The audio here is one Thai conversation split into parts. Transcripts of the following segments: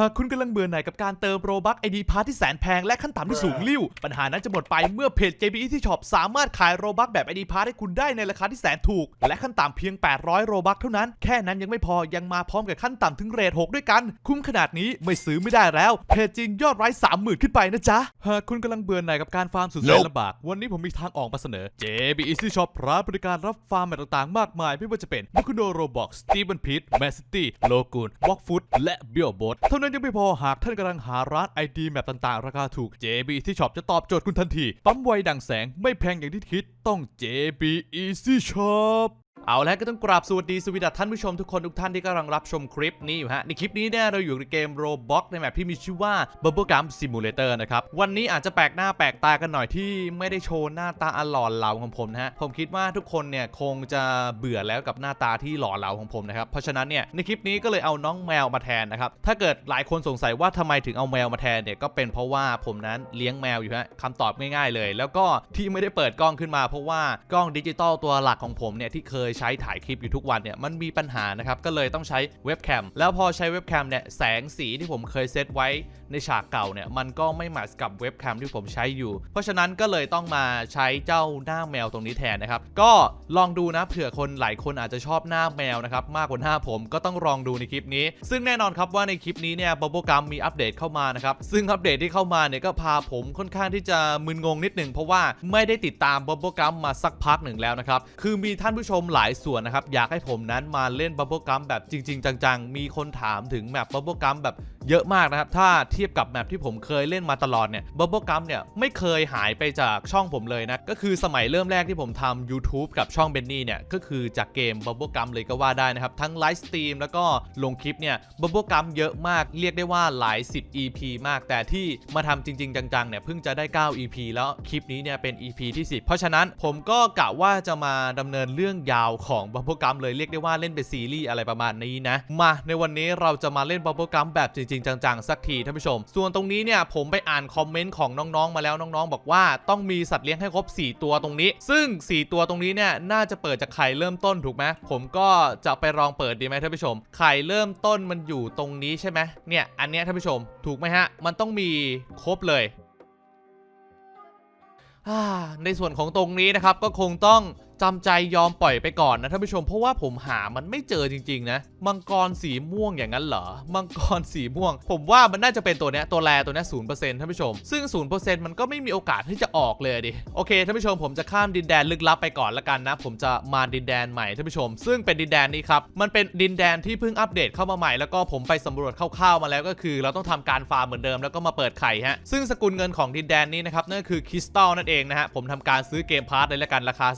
หากคุณกำลังเบื่อหน่ายกับการเติมโรบัคไอดีพาร์ที่แสนแพงและขั้นต่ำที่สูงลิ่วปัญหานั้นจะหมดไปเมื่อเพจ JBE ที่ช็อปสามารถขายโรบัคแบบไอดีพาร์ให้คุณได้ในราคาที่แสนถูก และขั้นต่ำเพียง 800 โรบัคเท่านั้น แค่นั้นยังไม่พอยังมาพร้อมกับขั้นต่ำถึงเรท6ด้วยกัน คุ้มขนาดนี้ไม่ซื้อไม่ได้แล้ว เพจจริงยอดไลค์30,000 ขึ้นไปนะจ๊ะหากคุณกำลังเบื่อหน่ายกับการฟาร์มสุดแสนลำบากวันนี้ผมมีทางออกมาเสนอ JBE Shop พร้อมบริการรับฟาร์มแบบต่างๆ มากมายไม่ว่าจะเป็นบุคโนโรบอกสตีเ n นพีทแมสซิตี้โลกูนวอกฟุตและเบียบดเท่านั้นยังไม่พอหากท่านกำลังหาร้านไอดีแมปต่างๆ ราคาถูก JB Easy Shop จะตอบโจทย์คุณทันที ปั๊มไวดังแสงไม่แพงอย่างที่คิดต้อง JB Easy Shop เอาแล้วก็ต้องกราบสวัสดีสวีดัท่านผู้ชมทุกคนทุกท่านที่กำลังรับชมคลิปนี้อยู่ฮะ ในคลิปนี้เนี่ยเราอยู่ในเกม Roblox ในแมปที่มีชื่อว่า Bubble Gum Simulator นะครับ วันนี้อาจจะแปลกหน้าแปลกตากันหน่อยที่ไม่ได้โชว์หน้าตาอันหล่อเหลาของผมนะฮะ ผมคิดว่าทุกคนเนี่ยคงจะเบื่อแล้วกับหน้าตาที่หล่อเหลาของผมนะครับ เพราะฉะนั้นเนี่ยในคลิปนี้ก็เลยเอาน้องแมวมาแทนนะครับ ถ้าเกิดหลายคนสงสัยว่าทำไมถึงเอาแมวมาแทนเนี่ยก็เป็นเพราะว่าผมนั้นเลี้ยงแมวอยู่ฮะคำตอบง่าย ๆ เลย แล้วก็ที่ไม่ได้เปิดกล้องขึ้นมา เพราะว่ากล้องดิจิตอลตัวหลักของผมเนี่ยที่เคยใช้ถ่ายคลิปอยู่ทุกวันเนี่ยมันมีปัญหานะครับก็เลยต้องใช้เว็บแคมแล้วพอใช้เว็บแคมเนี่ยแสงสีที่ผมเคยเซตไว้ในฉากเก่าเนี่ยมันก็ไม่แมทช์กับเว็บแคมที่ผมใช้อยู่ เพราะฉะนั้นก็เลยต้องมาใช้เจ้าหน้าแมวตรงนี้แทนนะครับก็ลองดูนะเผื่อคนหลายคนอาจจะชอบหน้าแมวนะครับมากกว่าหน้าผมก็ต้องลองดูในคลิปนี้ ซึ่งแน่นอนครับว่าในคลิปนี้เนี่ยบับเบิลกัมมีอัปเดตเข้ามานะครับซึ่งอัปเดตที่เข้ามาเนี่ยก็พาผมค่อนข้างที่จะมึนงงนิดหนึ่งเพราะว่าไม่ได้ติดตามบับเบิลกัมมาสักพักหนึ่งแล้วนะครับคือมีท่านผู้ชมหลายายส่วนนะครับ อยากให้ผมนั้นมาเล่นบับเบิลกัมแบบจริง ๆ จัง ๆ มีคนถามถึงแมปบับเบิลกัมแบบเยอะมากนะครับ ถ้าเทียบกับแมปที่ผมเคยเล่นมาตลอดเนี่ยบับเบิลกัมเนี่ยไม่เคยหายไปจากช่องผมเลยนะ ก็คือสมัยเริ่มแรกที่ผมทำ YouTube กับช่องเบนนี่เนี่ย ก็คือจากเกมบับเบิลกัมเลยก็ว่าได้นะครับ ทั้งไลฟ์สตรีมแล้วก็ลงคลิปเนี่ยบับเบิลกัมเยอะมากเรียกได้ว่าหลาย 10 EP มาก แต่ที่มาทำจริง ๆ จังๆเนี่ยเพิ่งจะได้ 9 EP แล้วคลิปนี้เนี่ยเป็น EP ที่ 10 เพราะฉะนั้นผมก็กะว่าจะมาดำเนินเรื่องยาวของบับเบิลกัมเลยเรียกได้ว่าเล่นเป็นซีรีส์อะไรประมาณนี้นะ มาในวันนี้เราจะมาเล่นบับเบิลกัมแบบจริง ๆ จังๆ สักทีท่านผู้ชม ส่วนตรงนี้เนี่ยผมไปอ่านคอมเมนต์ของน้องๆมาแล้วน้องๆ บอกว่าต้องมีสัตว์เลี้ยงให้ครบ 4 ตัวตรงนี้ ซึ่ง 4 ตัวตรงนี้เนี่ยน่าจะเปิดจากไข่เริ่มต้นถูกไหมผมก็จะไปลองเปิดดีไหมท่านผู้ชม ไข่เริ่มต้นมันอยู่ตรงนี้ใช่ไหมเนี่ยอันเนี้ยท่านผู้ชมถูกไหมฮะ มันต้องมีครบเลยในส่วนของตรงนี้นะครับก็คงต้อง จำใจยอมปล่อยไปก่อนนะท่านผู้ชมเพราะว่าผมหามันไม่เจอจริงๆนะ มังกรสีม่วงอย่างนั้นเหรอ มังกรสีม่วง ผมว่ามันน่าจะเป็นตัวเนี้ยตัวแรตัวเนี้ยศูนย์เปอร์เซ็นต์ท่านผู้ชม ซึ่งศูนย์เปอร์เซ็นต์มันก็ไม่มีโอกาสที่จะออกเลยดิ โอเคท่านผู้ชมผมจะข้ามดินแดนลึกลับไปก่อนละกันนะ ผมจะมาดินแดนใหม่ท่านผู้ชม ซึ่งเป็นดินแดนนี้ครับ มันเป็นดินแดนที่เพิ่งอัปเดตเข้ามาใหม่ แล้วก็ผมไปสำรวจคร่าวๆมาแล้วก็คือ เราต้องทำการฟาร์มเหมือนเดิมแล้วก็มาเปิดไข่ฮะ ซึ่งสกุลเงินของดินแดนนี้นะครับนั่นก็คือคริสตัลนั่นเองนะฮะ ผมทำการซื้อเกมพาร์ทเลยละกันราคา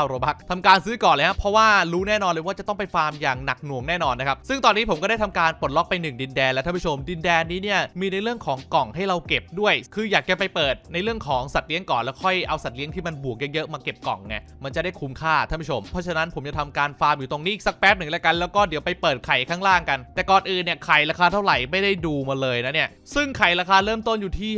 349โรบัคทำการซื้อก่อนเลยครับเพราะว่ารู้แน่นอนเลยว่าจะต้องไปฟาร์มอย่างหนักหน่วงแน่นอนนะครับ ซึ่งตอนนี้ผมก็ได้ทำการปลดล็อกไป 1 ดินแดนแล้วท่านผู้ชม ดินแดนนี้เนี่ยมีในเรื่องของกล่องให้เราเก็บด้วย คืออยากจะไปเปิดในเรื่องของสัตว์เลี้ยงก่อนแล้วค่อยเอาสัตว์เลี้ยงที่มันบวกเยอะๆมาเก็บกล่องไงมันจะได้คุ้มค่าท่านผู้ชม เพราะฉะนั้นผมจะทำการฟาร์มอยู่ตรงนี้อีกสักแป๊บหนึ่งแล้วกันแล้วก็เดี๋ยวไปเปิดไข่ข้างล่างกัน แต่ก่อนอื่นเนี่ยไข่ราคาเท่าไหร่ไม่ได้ดูมาเลยนะเนี่ยซึ่งไข่ราคาเริ่มต้นอยู่ที่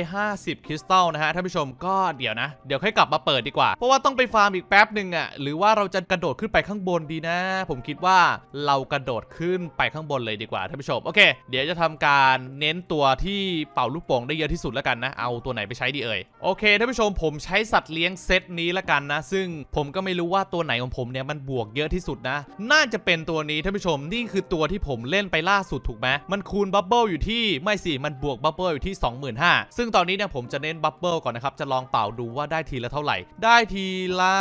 550 คริสตัลนะฮะท่านผู้ชมก็เดี๋ยวนะ เดี๋ยวค่อยกลับมาเปิดดีกว่า เพราะว่าต้องไปฟาร์มอีกแป๊บหนึ่งอะหรือว่าเราจะกระโดดขึ้นไปข้างบนดีนะ ผมคิดว่าเรากระโดดขึ้นไปข้างบนเลยดีกว่าท่านผู้ชม โอเค เดี๋ยวจะทำการเน้นตัวที่เป่าลูกโป่งได้เยอะที่สุดแล้วกันนะ เอาตัวไหนไปใช้ดีเอ่ย โอเคท่านผู้ชมผมใช้สัตว์เลี้ยงเซตนี้ละกันนะ ซึ่งผมก็ไม่รู้ว่าตัวไหนของผมเนี่ยมันบวกเยอะที่สุดนะ น่าจะเป็นตัวนี้ท่านผู้ชม นี่คือตัวที่ผมเล่นไปล่าสุดถูกไหมมันคูณบับเบิลอยู่ที่ไม่สิ มันบวกบับเบิลอยู่ที่ 25,000ซึ่งตอนนี้เนี่ยผมจะเน้นบับเบิลก่อนนะครับ จะลองเป่าดูว่าได้ทีละเท่าไหร่ ได้ทีละ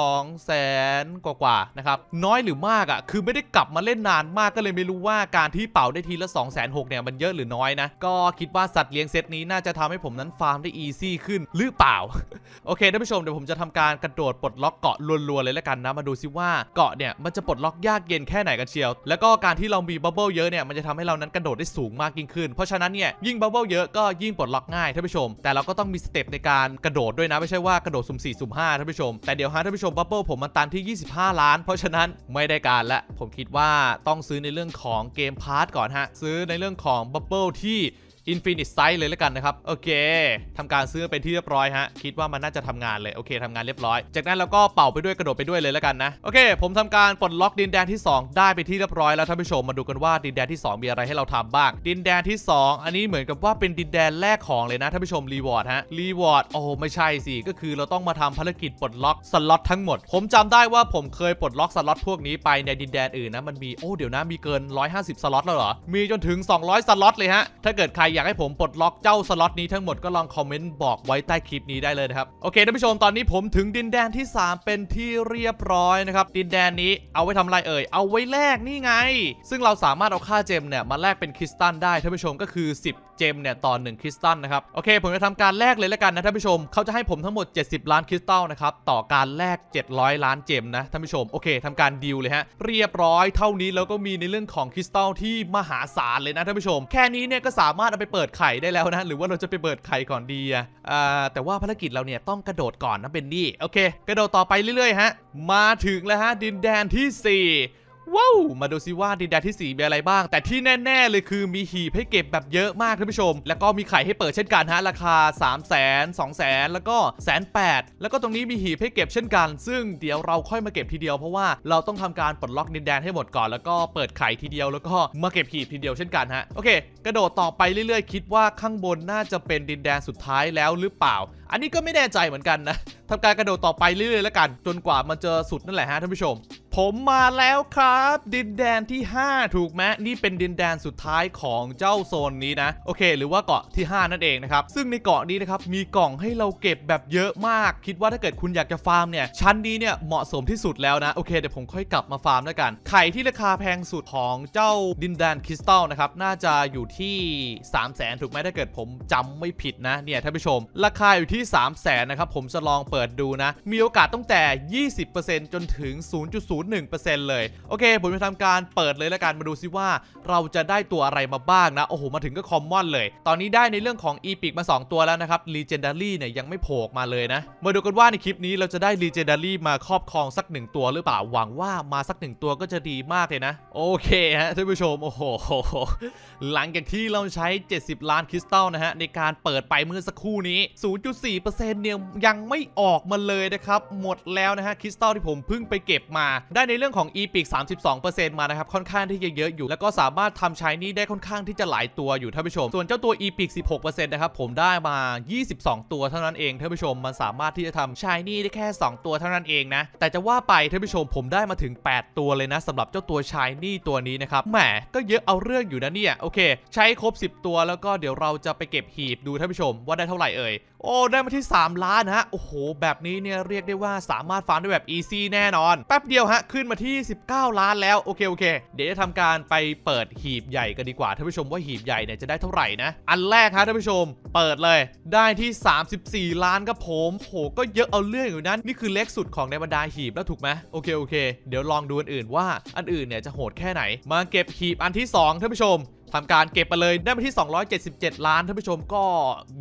2แสนกว่าๆนะครับ น้อยหรือมากอะ คือไม่ได้กลับมาเล่นนานมากก็เลยไม่รู้ว่าการที่เป่าได้ทีละ2 6 0 0 0เนี่ยมันเยอะหรือน้อยนะ ก็คิดว่าสัตว์เลี้ยงเซตนี้น่าจะทำให้ผมนั้นฟาร์มได้อีซี่ขึ้นหรือเปล่า โอเคท่านผู้ชมเดี๋ยวผมจะทำการกระโดดปลดล็อกเกาะรัวๆเลยแล้วกันนะมาดูซิว่าเกาะเนี่ยมันจะปลดล็อกยากเย็นแค่ไหนกันเชียว แล้วก็การที่เรามีบับเบิลเยอะเนี่ยมันจะทำให้เรานั้นกระโดดได้สูงมากยิ่งขึ้น เพราะฉะนั้นเนี่ยยิ่งบับเบิลเยอะก็ยิ่งปลดล็อกง่ายท่านผู้ชม แต่เราก็ต้องมีสเต็ปในการกระโดดด้วยนะไม่ใช่ว่ากระโดดสุ่ม4สุ่ม5ท่านผู้ชมแต่เดี๋ยวฮะท่านผู้ชมบับเบิลผมมันตันที่ 25 ล้าน เพราะฉะนั้นไม่ได้การละผมผมคิดว่าต้องซื้อในเรื่องของเกมพาร์ทก่อนฮะ ซื้อในเรื่องของบับเบิลที่ Infinite Sight เลยแล้วกันนะครับ โอเคทำการซื้อเป็นที่เรียบร้อยฮะ คิดว่ามันน่าจะทำงานเลย โอเคทำงานเรียบร้อย จากนั้นเราก็เป่าไปด้วยกระโดดไปด้วยเลยแล้วกันนะ โอเค ผมทำการปลดล็อกดินแดนที่ 2 ได้ไปที่เรียบร้อยแล้วท่านผู้ชมมาดูกันว่าดินแดนที่ 2 มีอะไรให้เราทำบ้าง ดินแดนที่ 2 อันนี้เหมือนกับว่าเป็นดินแดนแรกของเลยนะท่านผู้ชมรีวอร์ดฮะรีวอร์ดโอ้ไม่ใช่สิก็คือเราต้องมาทำภารกิจปลดล็อกสล็อตทั้งหมด ผมจำได้ว่าผมเคยปลดล็อกสล็อตพวกนี้ไปในดินแดนอื่นนะมันมีโอ้เดี๋ยวนะมีเกิน 150 สล็อตแล้วเหรอมีจนถึง 200 สล็อตเลยฮะถ้าเกิดใครอยากให้ผมปลดล็อกเจ้าสล็อตนี้ทั้งหมดก็ลองคอมเมนต์บอกไว้ใต้คลิปนี้ได้เลยนะครับโอเคท่านผู้ชมตอนนี้ผมถึงดินแดนที่ 3 เป็นที่เรียบร้อยนะครับดินแดนนี้เอาไว้ทำอะไรเอ่ยเอาไว้แลกนี่ไง ซึ่งเราสามารถเอาค่าเจมเนี่ยมาแลกเป็นคริสตัลได้ท่านผู้ชมก็คือ 10เจมเนี่ยต่อ1คริสตัลนะครับโอเค ผมจะทำการแลกเลยแล้วกันนะท่านผู้ชมเขาจะให้ผมทั้งหมด 70 ล้านคริสตัลนะครับต่อการแลก 700 ล้านเจมนะท่านผู้ชมโอเคทำการดีลเลยฮะเรียบร้อยเท่านี้แล้วก็มีในเรื่องของคริสตัลที่มหาศาลเลยนะท่านผู้ชม แค่นี้เนี่ยก็สามารถเอาไปเปิดไข่ได้แล้วนะหรือว่าเราจะไปเปิดไข่ก่อนดีอ่าแต่ว่าภารกิจเราเนี่ยต้องกระโดดก่อนนะเบนนี่โอเค กระโดดต่อไปเรื่อยๆฮะมาถึงแล้วฮะดินแดนที่สี่ ว้าวมาดูซิว่าดินแดนที่4มีอะไรบ้าง แต่ที่แน่ ๆ เลยคือมีหีบให้เก็บแบบเยอะมากท่านผู้ชม แล้วก็มีไข่ให้เปิดเช่นกันฮะราคา 3 0 0 0 0 0 2 0 0 0 0แล้วก็แสนแปดแล้วก็ตรงนี้มีหีบให้เก็บเช่นกัน ซึ่งเดี๋ยวเราค่อยมาเก็บทีเดียวเพราะว่าเราต้องทำการปลดล็อกดินแดนให้หมดก่อนแล้วก็เปิดไข่ทีเดียวแล้วก็มาเก็บหีบทีเดียวเช่นกันฮะโอเค กระโดดต่อไปเรื่อยๆ คิดว่าข้างบนน่าจะเป็นดินแดนสุดท้ายแล้วหรือเปล่า อันนี้ก็ไม่แน่ใจเหมือนกันนะทำการกระโดดต่อไปเรื่อยๆแล้วกัน จนกว่ามันเจอสุดนั่นแหละฮะท่านผู้ชม ผมมาแล้วครับ ดินแดนที่ 5 ถูกไหมนี่เป็นดินแดนสุดท้ายของเจ้าโซนนี้นะ โอเค หรือว่าเกาะที่ 5 นั่นเองนะครับ ซึ่งในเกาะนี้นะครับ มีกล่องให้เราเก็บแบบเยอะมาก คิดว่าถ้าเกิดคุณอยากจะฟาร์มเนี่ย ชั้นนี้เนี่ย เหมาะสมที่สุดแล้วนะ โอเค เดี๋ยวผมค่อยกลับมาฟาร์มแล้วกัน ไข่ที่ราคาแพงสุดของเจ้าดินแดนคริสตัลนะครับ น่าจะอยู่ที่3 0 0 0 0 0ถูกไหมถ้าเกิดผมจำไม่ผิดนะ เนี่ยท่านผู้ชม ราคาอยู่ที่ 3 0 0 0 0 0นะครับ ผมจะลองเปิดดูนะ มีโอกาสตั้งแต่ 20%จนถึง0.01%เลย โอเค ผมจะทำการเปิดเลยแล้วกัน มาดูซิว่าเราจะได้ตัวอะไรมาบ้างนะ โอ้โห มาถึงก็คอมมอนเลย ตอนนี้ได้ในเรื่องของ e p i c มา 2 ตัวแล้วนะครับ Legendary เนี่ยยังไม่โผล่มาเลยนะ มาดูกันว่าในคลิปนี้เราจะได้ Legendary มาครอบครองสักหนึ่งตัวหรือเปล่า หวังว่ามาสักหนึ่งตัวก็จะดีมากเลยนะ โอเคฮะท่านผู้ชม โอ้โห หลังจากที่เราใช้ 70 ล้านคริสตัลนะฮะในการเปิดไปเมื่อสักครู่นี้ 0.4%เนี่ยยังไม่ออกมาเลยนะครับ หมดแล้วนะฮะคริสตัลที่ผมเพิ่งไปเก็บมาได้ในเรื่องของ e p i c 32%มานะครับค่อนข้างที่จะเยอะอยู่ แล้วก็สามารถทำใช้นี่ได้ค่อนข้างที่จะหลายตัวอยู่ท่านผู้ชม ส่วนเจ้าตัว e p i c 16%นะครับผมได้มา 22 ตัวเท่านั้นเองท่านผู้ชมมันสามารถที่จะทำใช้นี่ได้แค่ 2 ตัวเท่านั้นเองนะแต่จะว่าไปท่านผู้ชมผมได้มาถึง 8 ตัวเลยนะสำหรับเจ้าตัวชายนี่ตัวนี้นะครับแหมก็เยอะเอาเรื่องอยู่นะเนี่ยโอเค ใช้ครบ 10 ตัวแล้วก็เดี๋ยวเราจะไปเก็บหีบดูท่านผู้ชมว่าได้เท่าไหร่เอ่ย โอ้ ได้มาที่ 3 ล้านฮะ โอ้โห แบบนี้เนี่ยเรียกได้ว่าสามารถฟาร์มได้แบบอีซี่แน่นอน แป๊บเดียวฮะ ขึ้นมาที่ 19 ล้านแล้ว โอเค โอเค เดี๋ยวจะทำการไปเปิดหีบใหญ่กันดีกว่าท่านผู้ชมว่าหีบใหญ่เนี่ยจะได้เท่าไหร่นะ อันแรกฮะท่านผู้ชม เปิดเลย ได้ที่ 34 ล้านครับผมโหก็เยอะเอาเรื่องอยู่นั้น นี่คือเล็กสุดของในบรรดาหีบแล้วถูกไหมโอเค โอเค เดี๋ยวลองดูอันอื่นว่า อันอื่นเนี่ยจะโหดแค่ไหน มาเก็บหีบอันที่สองท่านผู้ชม ทำการเก็บไปเลยได้มาที่ 277 ล้านท่านผู้ชมก็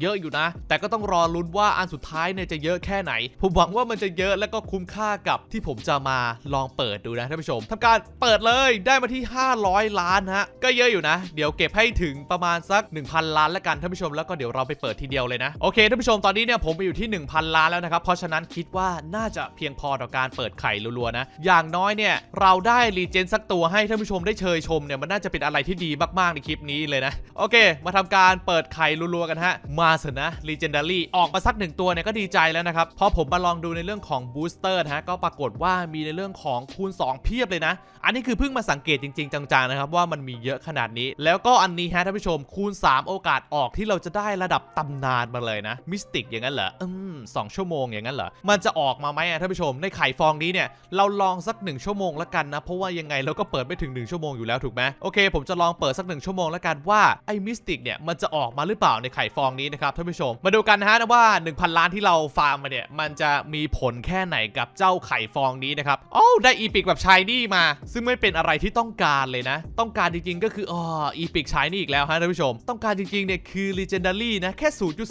เยอะอยู่นะ แต่ก็ต้องรอลุ้นว่าอันสุดท้ายเนี่ยจะเยอะแค่ไหน ผมหวังว่ามันจะเยอะแล้วก็คุ้มค่ากับที่ผมจะมาลองเปิดดูนะท่านผู้ชมทำการเปิดเลยได้มาที่ 500 ล้านฮะก็เยอะอยู่นะ เดี๋ยวเก็บให้ถึงประมาณสัก 1,000 ล้านแล้วกันท่านผู้ชมแล้วก็เดี๋ยวเราไปเปิดทีเดียวเลยนะโอเคท่านผู้ชมตอนนี้เนี่ยผมไปอยู่ที่ 1,000 ล้านแล้วนะครับเพราะฉะนั้นคิดว่าน่าจะเพียงพอต่อการเปิดไข่รัวๆนะอย่างน้อยเนี่ยเราได้รีเจนสักตัวให้ท่านผู้ชมได้เชยชมเนี่ยมันน่าจะเป็นอะไรที่ดีมากๆในคลิปนี้เลยนะ โอเค มาทำการเปิดไข่รัวๆกันฮะ มาเถอะนะ Legendary ออกมาสักหนึ่งตัวเนี่ยก็ดีใจแล้วนะครับ พอผมมาลองดูในเรื่องของบูสเตอร์นะฮะก็ปรากฏว่ามีในเรื่องของคูณ 2 เพียบเลยนะ อันนี้คือเพิ่งมาสังเกตจริงๆ จังๆนะครับว่ามันมีเยอะขนาดนี้ แล้วก็อันนี้ฮะท่านผู้ชมคูณ 3 โอกาสออกที่เราจะได้ระดับตำนานมาเลยนะมิสติกอย่างนั้นเหรออืมสองชั่วโมงอย่างนั้นเหรอมันจะออกมาไหมอะท่านผู้ชมในไข่ฟองนี้เนี่ยเราลองสักหนึ่งชั่วโมงล้วกันนะเพราะว่ายังไงเราก็เปิดไม่ถึง 1 ชั่วโมงอยู่แล้วถูกไหมโอเค ผมจะลองเปิดสักหชั่วโมงแล้วกันว่าไอ้มิสติกเนี่ยมันจะออกมาหรือเปล่าในไข่ฟองนี้นะครับท่านผู้ชม มาดูกันนะฮะว่า 1,000 ล้านที่เราฟาร์มมาเนี่ยมันจะมีผลแค่ไหนกับเจ้าไข่ฟองนี้นะครับโอ้ได้อีพิกแบบชายนี่มา ซึ่งไม่เป็นอะไรที่ต้องการเลยนะ ต้องการจริงๆก็คืออ๋ออีพิกชายนี่อีกแล้วฮะท่านผู้ชม ต้องการจริงๆเนี่ยคือ Legendary นะแค่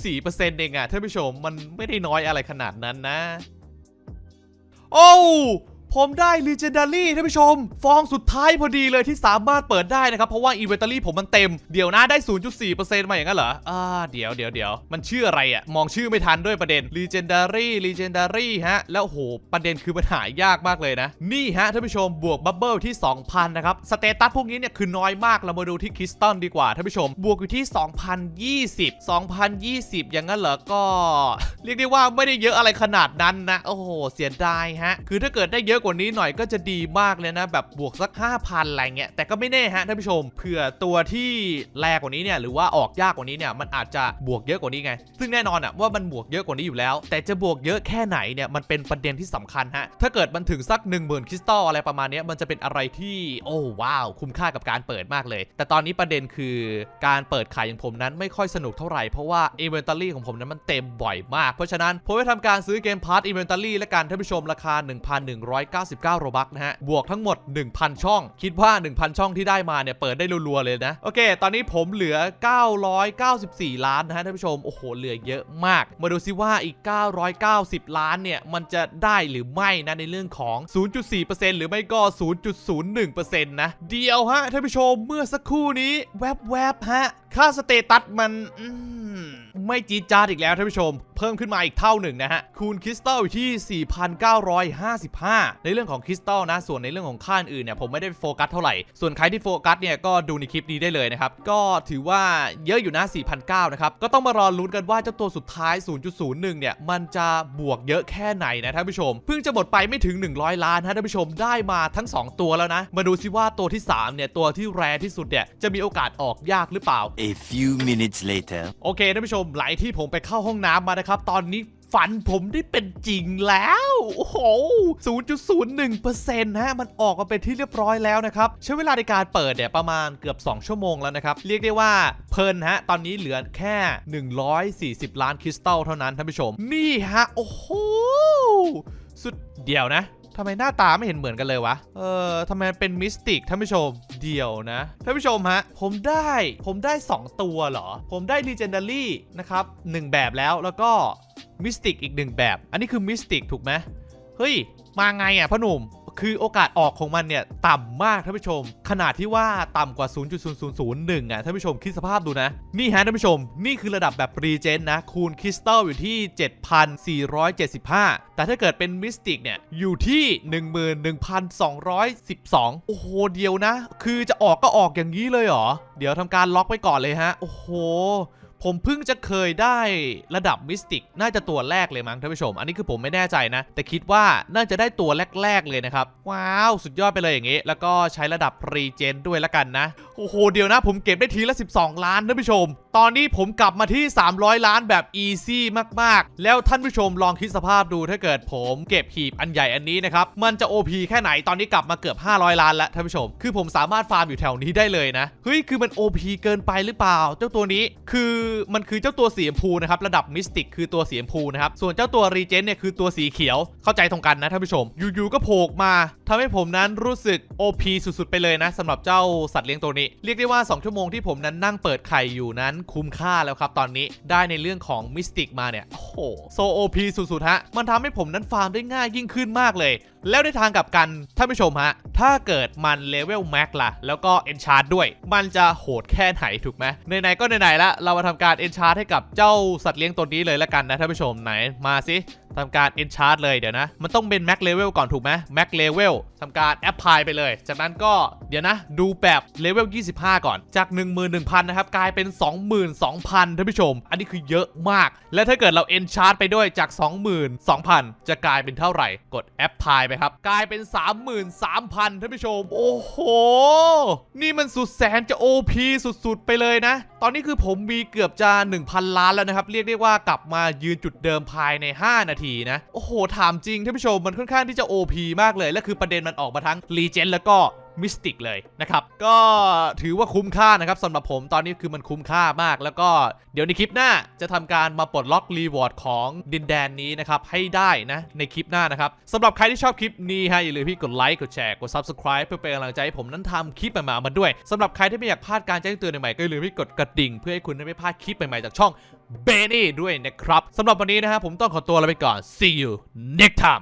0.4%เองอะท่านผู้ชมมันไม่ได้น้อยอะไรขนาดนั้นนะ โอ้ ผมได้ Legendary ท่านผู้ชม ฟองสุดท้ายพอดีเลยที่สามารถเปิดได้นะครับ เพราะว่า Inventory ผมมันเต็ม เดี๋ยวนะได้ 0.4%มาอย่างนั้นเหรอ อ่า เดี๋ยวเดี๋ยวเดี๋ยวมันชื่ออะไรอะมองชื่อไม่ทันด้วยประเด็น Legendary Legendary ฮะ แล้วโห ประเด็นคือมันหายากมากเลยนะ นี่ฮะท่านผู้ชมบวกบับเบิลที่ 2,000 นะครับ สเตตัสพวกนี้เนี่ยคือน้อยมาก เรามาดูที่คริสตัลดีกว่าท่านผู้ชม บวกอยู่ที่ 2020 2020 อย่างนั้นเหรอ ก็ เรียกได้ว่าไม่ได้เยอะอะไรขนาดนั้นนะ โอ้โห เสียดายฮะ คือถ้าเกิดได้เยอะกว่านี้หน่อยก็จะดีมากเลยนะ แบบบวกสัก 5,000อะไรเงี้ยแต่ก็ไม่แน่ฮะท่านผู้ชมเผื่อตัวที่แรงกว่านี้เนี่ยหรือว่าออกยากกว่านี้เนี่ยมันอาจจะบวกเยอะกว่านี้ไง ซึ่งแน่นอนอะว่ามันบวกเยอะกว่านี้อยู่แล้ว แต่จะบวกเยอะแค่ไหนเนี่ยมันเป็นประเด็นที่สำคัญฮะถ้าเกิดมันถึงสัก 1 0,000 คริสตัลอะไรประมาณนี้มันจะเป็นอะไรที่โอ้ว้าว คุ้มค่ากับการเปิดมากเลย แต่ตอนนี้ประเด็นคือการเปิดขายอย่างผมนั้นไม่ค่อยสนุกเท่าไหร่เพราะว่า Inventory ของผมนั้นมันเต็มบ่อยมากเพราะฉะนั้นผมไปทำการซื้อเกมพาร์ท Inventory และการท่านผู้ชมราคา1,199 โรบัคนะฮะ บวกทั้งหมด 1,000 ช่อง คิดว่า 1,000 ช่องที่ได้มาเนี่ย เปิดได้รัวๆเลยนะ โอเค ตอนนี้ผมเหลือ 994 ล้านนะฮะท่านผู้ชม โอ้โห เหลือเยอะมาก มาดูซิว่าอีก 990 ล้านเนี่ย มันจะได้หรือไม่นะ ในเรื่องของ 0.4%หรือไม่ก็ 0.01%นะ เดียวฮะท่านผู้ชม เมื่อสักครู่นี้แวบๆฮะ ค่าสเตตัสมันมไม่จีจาดอีกแล้วท่านผู้ชม เพิ่มขึ้นมาอีกเท่าหนึ่งนะฮะ คูณคริสตัลอยู่ที่ 4,955ในเรื่องของคริสตัลนะ ส่วนในเรื่องของค่าอื่นเนี่ยผมไม่ได้โฟกัสเท่าไหร่ ส่วนใครที่โฟกัสเนี่ยก็ดูในคลิปนี้ได้เลยนะครับ ก็ถือว่าเยอะอยู่นะ4,900นะครับ ก็ต้องมารอลุ้นกันว่าเจ้าตัวสุดท้าย 0.01 เนี่ย มันจะบวกเยอะแค่ไหนนะท่านผู้ชม เพิ่งจะหมดไปไม่ถึง 100 ล้านนะท่านผู้ชมได้มาทั้ง 2 ตัวแล้วนะ มาดูซิว่าตัวที่ 3 เนี่ย ตัวที่แรที่สุดเนี่ย จะมีโอกาสออกยากหรือเปล่า A few minutes later. โอเคท่านผู้ชมหลายที่ผมไปเข้าห้องน้ำมานะครับ ตอนนี้ ฝันผมได้เป็นจริงแล้ว โอ้โห 0.01%นะ มันออกมาเป็นที่เรียบร้อยแล้วนะครับ ใช้เวลาในการเปิดเนี่ยประมาณเกือบ 2 ชั่วโมงแล้วนะครับ เรียกได้ว่าเพลินฮะ ตอนนี้เหลือแค่ 140 ล้านคริสตัลเท่านั้นท่านผู้ชม นี่ฮะ โอ้โห สุดเดียวนะทำไมหน้าตาไม่เห็นเหมือนกันเลยวะ เออทำไมเป็นมิสติกท่านผู้ชม เดียวนะ ท่านผู้ชมฮะ ผมได้ ผมได้ 2 ตัวเหรอ ผมได้ Legendary นะครับ 1 แบบแล้ว แล้วก็ มิสติกอีก1แบบ อันนี้คือมิสติกถูกไหมเฮ้ย มาไงอะพ่อหนุ่ม คือโอกาสออกของมันเนี่ย ต่ำมากท่านผู้ชม ขนาดที่ว่าต่ำกว่า 0.0001 อะท่านผู้ชมคิดสภาพดูนะ นี่ฮะท่านผู้ชม นี่คือระดับแบบรีเจนนะ คูณคริสตัลอยู่ที่ 7,475 แต่ถ้าเกิดเป็นมิสติกเนี่ย อยู่ที่ 11,212 โอ้โห เดียวนะ คือจะออกก็ออกอย่างนี้เลยเหรอ เดี๋ยวทำการล็อกไว้ก่อนเลยฮะ โอ้โห ผมเพิ่งจะเคยได้ระดับมิสติก น่าจะตัวแรกเลยมั้งท่านผู้ชม อันนี้คือผมไม่แน่ใจนะ แต่คิดว่าน่าจะได้ตัวแรก ๆ เลยนะครับ ว้าว สุดยอดไปเลยอย่างงี้ แล้วก็ใช้ระดับรีเจนด้วยละกันนะ โอ้โห เดี๋ยวนะ ผมเก็บได้ทีละ 12 ล้านท่านผู้ชม ตอนนี้ผมกลับมาที่ 300 ล้านแบบอีซี่มาก ๆ แล้วท่านผู้ชมลองคิดสภาพดูถ้าเกิดผมเก็บหีบอันใหญ่อันนี้นะครับ มันจะ OP แค่ไหนตอนนี้กลับมาเกือบ 500 ล้านแล้วท่านผู้ชม คือผมสามารถฟาร์มอยู่แถวนี้ได้เลยนะ เฮ้ย คือมัน OP เกินไปหรือเปล่า เจ้าตัวนี้คือมันคือเจ้าตัวสีชมพูนะครับ ระดับมิสติกคือตัวสีชมพูนะครับ ส่วนเจ้าตัวรีเจนเนี่ยคือตัวสีเขียว เข้าใจตรงกันนะท่านผู้ชม อยู่ๆก็โผล่มาทำให้ผมนั้นรู้สึก OP สุดๆ ไปเลยนะสำหรับเจ้าสัตว์เลี้ยงตัวนี้ เรียกได้ว่า 2 ชั่วโมงที่ผมนั้นนั่งเปิดไข่อยู่นั้นคุ้มค่าแล้วครับตอนนี้ได้ในเรื่องของมิสติกมาเนี่ยโอ้โหโซ OP สุดๆฮะมันทำให้ผมนั้นฟาร์มได้ง่ายยิ่งขึ้นมากเลย แล้วในทางกับกันท่านผู้ชมฮะถ้าเกิดมันเลเวลแม็กล่ะ แล้วก็เอนชาร์ดด้วย มันจะโหดแค่ไหนถูกไหมไหนๆก็ไหนๆละเรามาทำการเอนชาร์ดให้กับเจ้าสัตว์เลี้ยงตัวนี้เลยละกันนะท่านผู้ชมไหนมาสิทำการ enchant เลยเดี๋ยวนะ มันต้องเป็น max level ก่อนถูกไหม max level ทำการ apply ไปเลย จากนั้นก็เดี๋ยวนะ ดูแบบ level 25 ก่อน จาก 11,000 นะครับ กลายเป็น22,000ท่านผู้ชม อันนี้คือเยอะมาก และถ้าเกิดเรา enchant ไปด้วยจาก 22,000 จะกลายเป็นเท่าไหร่ กด apply ไปครับ กลายเป็น 33,000ท่านผู้ชม โอ้โห นี่มันสุดแสนจะ OP สุดๆ ไปเลยนะ ตอนนี้คือผมมีเกือบจะ 1,000 ล้านแล้วนะครับ เรียกได้ว่ากลับมายืนจุดเดิมภายใน 5 นาทีนะ โอ้โห ถามจริงท่านผู้ชมมันค่อนข้างที่จะ OP มากเลย และคือประเด็นมันออกมาทั้ง r e g e n แล้วก็ มิสติกเลยนะครับ ก็ถือว่าคุ้มค่านะครับสำหรับผมตอนนี้คือมันคุ้มค่ามาก แล้วก็เดี๋ยวในคลิปหน้าจะทำการมาปลดล็อกรีวอร์ดของดินแดนนี้นะครับ ให้ได้นะในคลิปหน้านะครับสำหรับใครที่ชอบคลิปนี้ฮะอย่าลืมพี่กดไลค์กดแชร์กด subscribe เพื่อเป็นกำลังใจให้ผมนั้นทำคลิปใหม่ๆมาด้วยสำหรับใครที่ไม่อยากพลาดการแจ้งเตือนใหม่ๆก็อย่าลืมพี่กดกระดิ่ง เพื่อให้คุณได้ไม่พลาดคลิปใหม่ๆจากช่องเบนี่ด้วยนะครับสำหรับวันนี้นะฮะผมต้องขอตัวลาไปก่อน see you next time